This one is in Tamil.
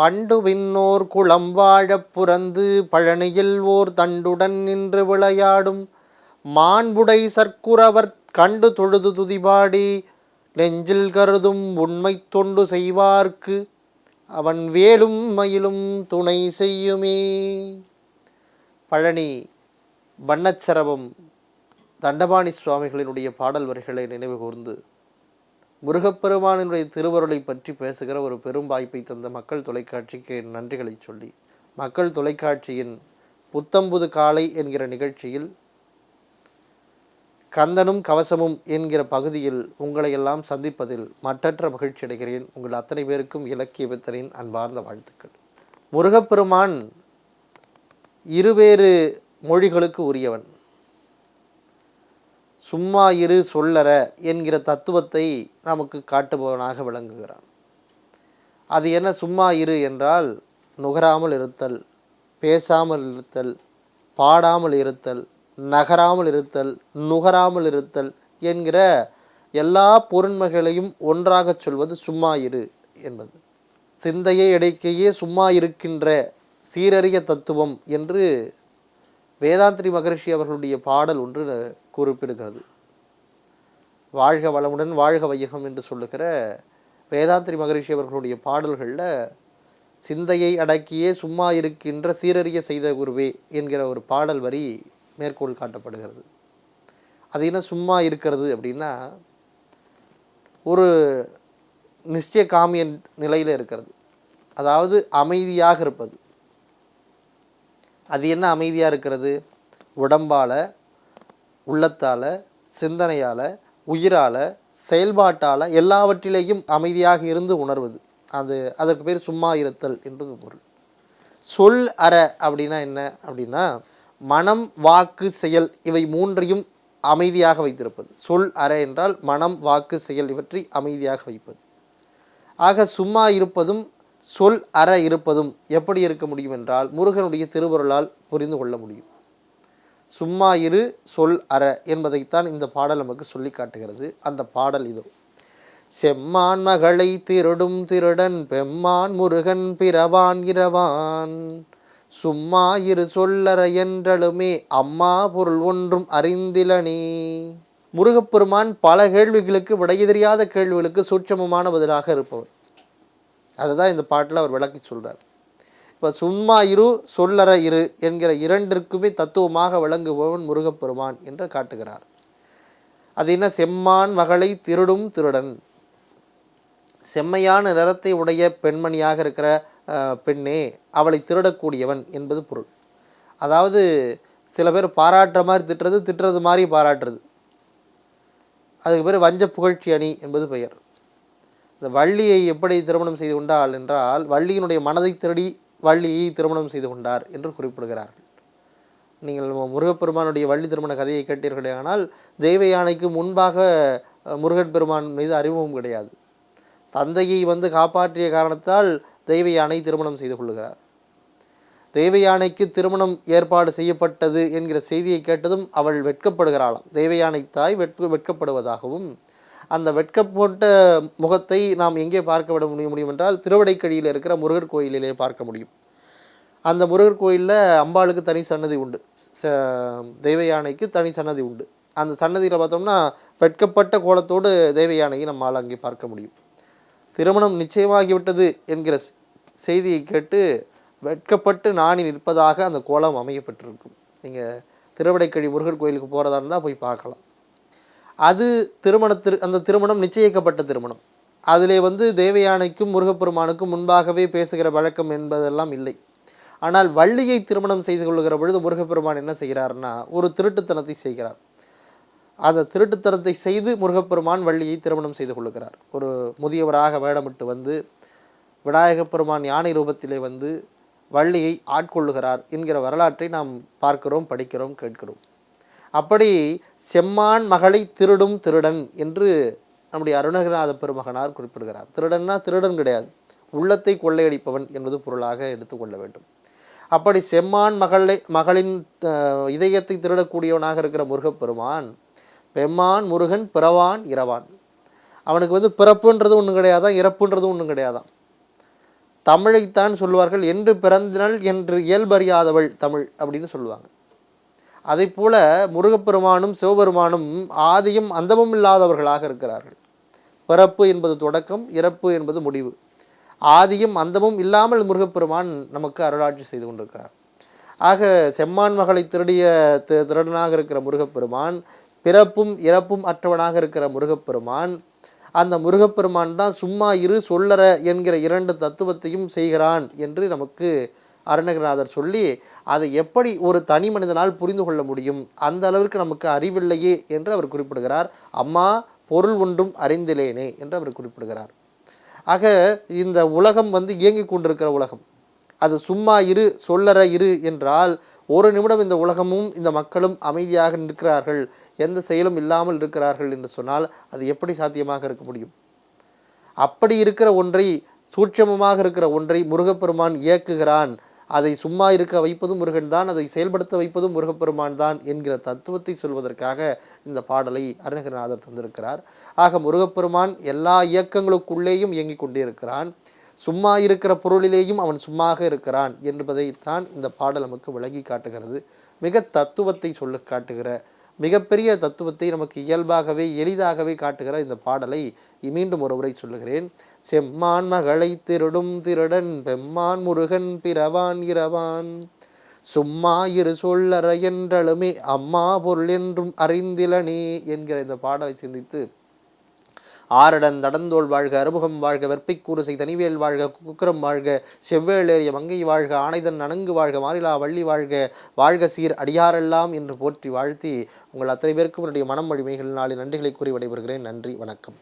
பண்டு விண்ணோர் குளம் வாழப் புறந்து பழனியில் ஓர் தண்டுடன் நின்று விளையாடும். மாண்புடை சர்க்குரவர் கண்டு தொழுது துதிபாடி நெஞ்சில் கருதும் உண்மை தொண்டு செய்வார்க்கு. அவன் வேலும் மயிலும் துணை செய்யுமே. பழனி வண்ணச்சரவம் தண்டபாணி சுவாமிகளினுடைய பாடல் வரிகளை நினைவு கூர்ந்து முருகப்பெருமானினுடைய திருவருளை பற்றி பேசுகிற ஒரு பெரும் வாய்ப்பை தந்த மக்கள் தொலைக்காட்சிக்கு நன்றிகளை சொல்லி மக்கள் தொலைக்காட்சியின் புத்தம்புது காலை என்கிற நிகழ்ச்சியில் கந்தனும் கவசமும் என்கிற பகுதியில் உங்களை எல்லாம் சந்திப்பதில் மற்றற்ற மகிழ்ச்சி அடைகிறேன். உங்கள் அத்தனை பேருக்கும் இலக்கிய வித்தனின் அன்பார்ந்த வாழ்த்துக்கள். முருகப்பெருமான் இருவேறு மொழிகளுக்கு உரியவன். சும்மா இரு சொல்லற என்கிற தத்துவத்தை நமக்கு காட்டுபவனாக விளங்குகிறான். அது என்ன சும்மா இரு என்றால் நுகராமல் இருத்தல் பேசாமல் இருத்தல் பாடாமல் இருத்தல் நகராமல் இருத்தல் நுகராமல் இருத்தல் என்கிற எல்லா பொருண்மைகளையும் ஒன்றாகச் சொல்வது சும்மா இரு என்பது. சிந்தையை இடைக்கையே சும்மா இருக்கின்ற சீரறிய தத்துவம் என்று வேதாந்திரி மகரிஷி அவர்களுடைய பாடல் ஒன்று குறிப்பிடுகிறது. வாழ்க வளமுடன் வாழ்க வையகம் என்று சொல்லுகிற வேதாந்திரி மகரிஷி அவர்களுடைய பாடல்களில் சிந்தையை அடக்கியே சும்மா இருக்கின்ற சீரறிய செய்த குருவே என்கிற ஒரு பாடல் வரி மேற்கோள் காட்டப்படுகிறது. அது என்ன சும்மா இருக்கிறது அப்படின்னா ஒரு நிச்சய காமிய நிலையில் இருக்கிறது. அதாவது அமைதியாக இருப்பது. அது என்ன அமைதியாக இருக்கிறது? உடம்பால் உள்ளத்தால் சிந்தனையால் உயிரால் செயல்பாட்டால் எல்லாவற்றிலேயும் அமைதியாக இருந்து உணர்வது. அது அதற்கு பேர் சும்மா இருத்தல் என்பது பொருள். சொல் அற அப்படின்னா என்ன? அப்படின்னா மனம் வாக்கு செயல் இவை மூன்றையும் அமைதியாக வைத்திருப்பது. சொல் அற என்றால் மனம் வாக்கு செயல் இவற்றை அமைதியாக வைப்பது. ஆக சும்மா இருப்பதும் சொல் அற இருப்பதும் எப்படி இருக்க முடியும் என்றால் முருகனுடைய திருவருளால் புரிந்து கொள்ள முடியும். சும்மா இரு சொல் அற என்பதைத்தான் இந்த பாடல் நமக்கு சொல்லி காட்டுகிறது. அந்த பாடல் இதோ. செம்மான் மகளை திருடும் திருடன் பெம்மான் முருகன் பிறவான் இரவான். சும்மா இரு சொல்லற என்றலுமே அம்மா பொருள் ஒன்றும் அறிந்திலனே. முருகப்பெருமான் பல கேள்விகளுக்கு விடைய தெரியாத கேள்விகளுக்கு சூட்சமமான பதிலாக இருப்பவர். அதுதான் இந்த பாட்டில் அவர் விளக்கி சொல்கிறார் இப்போ சும்மா இரு சொல்லற இரு என்கிற இரண்டிற்குமே தத்துவமாக விளங்குபவன் முருகப்பெருமான் என்று காட்டுகிறார். அது என்ன? செம்மான் மகளை திருடும் திருடன். செம்மையான நிறத்தை உடைய பெண்மணியாக இருக்கிற பெண்ணே அவளை திருடக்கூடியவன் என்பது பொருள். அதாவது சில பேர் பாராட்டுற மாதிரி திட்டுறது திட்டுறது மாதிரி பாராட்டுறது. அதுக்கு பேர் வஞ்ச புகழ்ச்சி அணி என்பது பெயர். இந்த வள்ளியை எப்படி திருமணம் செய்து கொண்டாள் என்றால் வள்ளியினுடைய மனதை திருடி வள்ளியை திருமணம் செய்து கொண்டார் என்று குறிப்பிடுகிறார்கள். நீங்கள் முருகப்பெருமானுடைய வள்ளி திருமண கதையை கேட்டீர்களே ஆனால் தெய்வ யானைக்கு முன்பாக முருகன் பெருமான் மீது அறிமுகம் கிடையாது. தந்தையை வந்து காப்பாற்றிய காரணத்தால் தெய்வ யானை திருமணம் செய்து கொள்ளுகிறார். தெய்வ யானைக்கு திருமணம் ஏற்பாடு செய்யப்பட்டது என்கிற செய்தியை கேட்டதும் அவள் வெட்கப்படுகிறாளாம். தெய்வ யானை தாய் வெட்க வெட்கப்படுவதாகவும் அந்த வெட்கப்பட்ட முகத்தை நாம் எங்கே பார்க்க விட முடிய முடியும் என்றால் திருவடைக்கழியில் இருக்கிற முருகர் கோயிலிலே பார்க்க முடியும். அந்த முருகர் கோயிலில் அம்பாளுக்கு தனி சன்னதி உண்டு. ச- தெய்வ யானைக்கு தனி சன்னதி உண்டு. அந்த சன்னதியில் பார்த்தோம்னா வெட்கப்பட்ட கோலத்தோடு தெய்வ யானையை நம்மால் அங்கே பார்க்க முடியும். திருமணம் நிச்சயமாகிவிட்டது என்கிற செய்தியை கேட்டு வெட்கப்பட்டு நாணி நிற்பதாக அந்த கோலம் அமையப்பட்டிருக்கும். நீங்கள் திருவடைக்கழி முருகர் கோயிலுக்கு போகிறதா இருந்தால் போய் பார்க்கலாம். அது திருமணத்திற்கு அந்த திருமணம் நிச்சயிக்கப்பட்ட திருமணம். அதிலே வந்து தேவயானைக்கும் முருகப்பெருமானுக்கும் முன்பாகவே பேசுகிற வழக்கம் என்பதெல்லாம் இல்லை. ஆனால் வள்ளியை திருமணம் செய்து கொள்கிற பொழுது முருகப்பெருமான் என்ன செய்கிறார்னா ஒரு திருட்டுத்தனத்தை செய்கிறார். அந்த திருட்டுத்தனத்தை செய்து முருகப்பெருமான் வள்ளியை திருமணம் செய்து கொள்கிறார் ஒரு முதியவராக வேடமிட்டு வந்து விநாயகப் பெருமான் யானை ரூபத்திலே வந்து வள்ளியை ஆட்கொள்ளுகிறார் என்கிற வரலாற்றை நாம் பார்க்கிறோம் படிக்கிறோம் கேட்கிறோம். அப்படி செம்மான் மகளை திருடும் திருடன் என்று நம்முடைய அருணகிரிநாத பெருமகனார் குறிப்பிடுகிறார். திருடன்னா திருடன் கிடையாது. உள்ளத்தை கொள்ளையடிப்பவன் என்பது பொருளாக எடுத்துக்கொள்ள வேண்டும். அப்படி செம்மான் மகளை மகளின் இதயத்தை திருடக்கூடியவனாக இருக்கிற முருகப்பெருமான் பெம்மான் முருகன் பிறவான் இரவான். அவனுக்கு வந்து பிறப்புன்றது ஒன்றும் கிடையாதான் இறப்புன்றதும் ஒன்றும் கிடையாதான் தமிழைத்தான் சொல்லுவார்கள். என்று பிறந்தனள் என்று இயல்பறியாதவள் தமிழ் அப்படின்னு சொல்லுவாங்க. அதை போல முருகப்பெருமானும் சிவபெருமானும் ஆதியும் அந்தமும் இல்லாதவர்களாக இருக்கிறார்கள். பிறப்பு என்பது தொடக்கம் இறப்பு என்பது முடிவு. ஆதியும் அந்தமும் இல்லாமல் முருகப்பெருமான் நமக்கு அருளாட்சி செய்து கொண்டிருக்கிறார். ஆக செம்மான் மகளை திருடிய தி- திருடனாக இருக்கிற முருகப்பெருமான் பிறப்பும் இறப்பும் அற்றவனாக இருக்கிற முருகப்பெருமான் அந்த முருகப்பெருமான் தான் சும்மா இரு சொல்லற என்கிற இரண்டு தத்துவத்தையும் செய்கிறான் என்று நமக்கு அருணகிரிநாதர் சொல்லி அதை எப்படி ஒரு தனி மனிதனால் புரிந்து கொள்ள முடியும்? அந்த அளவிற்கு நமக்கு அறிவில்லையே என்று அவர் குறிப்பிடுகிறார். அம்மா பொருள் ஒன்றும் அறிந்திலேனே என்று அவர் குறிப்பிடுகிறார். ஆக இந்த உலகம் வந்து இயங்கிக் கொண்டிருக்கிற உலகம். அது சும்மா இரு சொல்லற இரு என்றால் ஒரு நிமிடம் இந்த உலகமும் இந்த மக்களும் அமைதியாக நிற்கிறார்கள். எந்த செயலும் இல்லாமல் இருக்கிறார்கள் என்று சொன்னால் அது எப்படி சாத்தியமாக இருக்க முடியும்? அப்படி இருக்கிற ஒன்றை சூட்சமமாக இருக்கிற ஒன்றை முருகப்பெருமான் இயக்குகிறான். அதை சும்மா இருக்க வைப்பதும் முருகன் தான் அதை செயல்படுத்த வைப்பதும் முருகப்பெருமான் தான் என்கிற தத்துவத்தை சொல்வதற்காக இந்த பாடலை அருணகிரிநாதர் தந்திருக்கிறார். ஆக முருகப்பெருமான் எல்லா இயக்கங்களுக்குள்ளேயும் இயங்கிக் கொண்டே இருக்கிறான் சும்மா இருக்கிற பொருளிலேயும் அவன் சும்மாக இருக்கிறான் என்பதைத்தான் இந்த பாடல் நமக்கு விளங்கி காட்டுகிறது. மிக தத்துவத்தை சொல்ல காட்டுகிற மிகப்பெரிய தத்துவத்தை நமக்கு இயல்பாகவே எளிதாகவே காட்டுகிற இந்த பாடலை மீண்டும் ஒரு உரை சொல்லுகிறேன். செம்மான் மகளை திருடும் திருடன் பெம்மான் முருகன் பிறவான் இரவான். சும்மா இரு சொல்லற என்றழுமே அம்மா பொருள் என்றும் அறிந்திலனே என்கிற இந்த பாடலை சிந்தித்து ஆரடன் தடந்தோல் வாழ்க அறுமுகம் வாழ்க வெற்பிக்கூறுசை தனிவேல் வாழ்க குக்கரம் வாழ்க செவ்வேளேறிய மங்கை வாழ்க ஆனைதன் நனங்கு வாழ்க மாறிலா வள்ளி வாழ்க வாழ்க சீர் அடியாரெல்லாம் என்று போற்றி வாழ்த்தி உங்கள் அத்தனை பேருக்கும் என்னுடைய மனம் வழிமைகள் நாளில் நன்றிகளை கூறி விடைபெறுகிறேன். நன்றி வணக்கம்.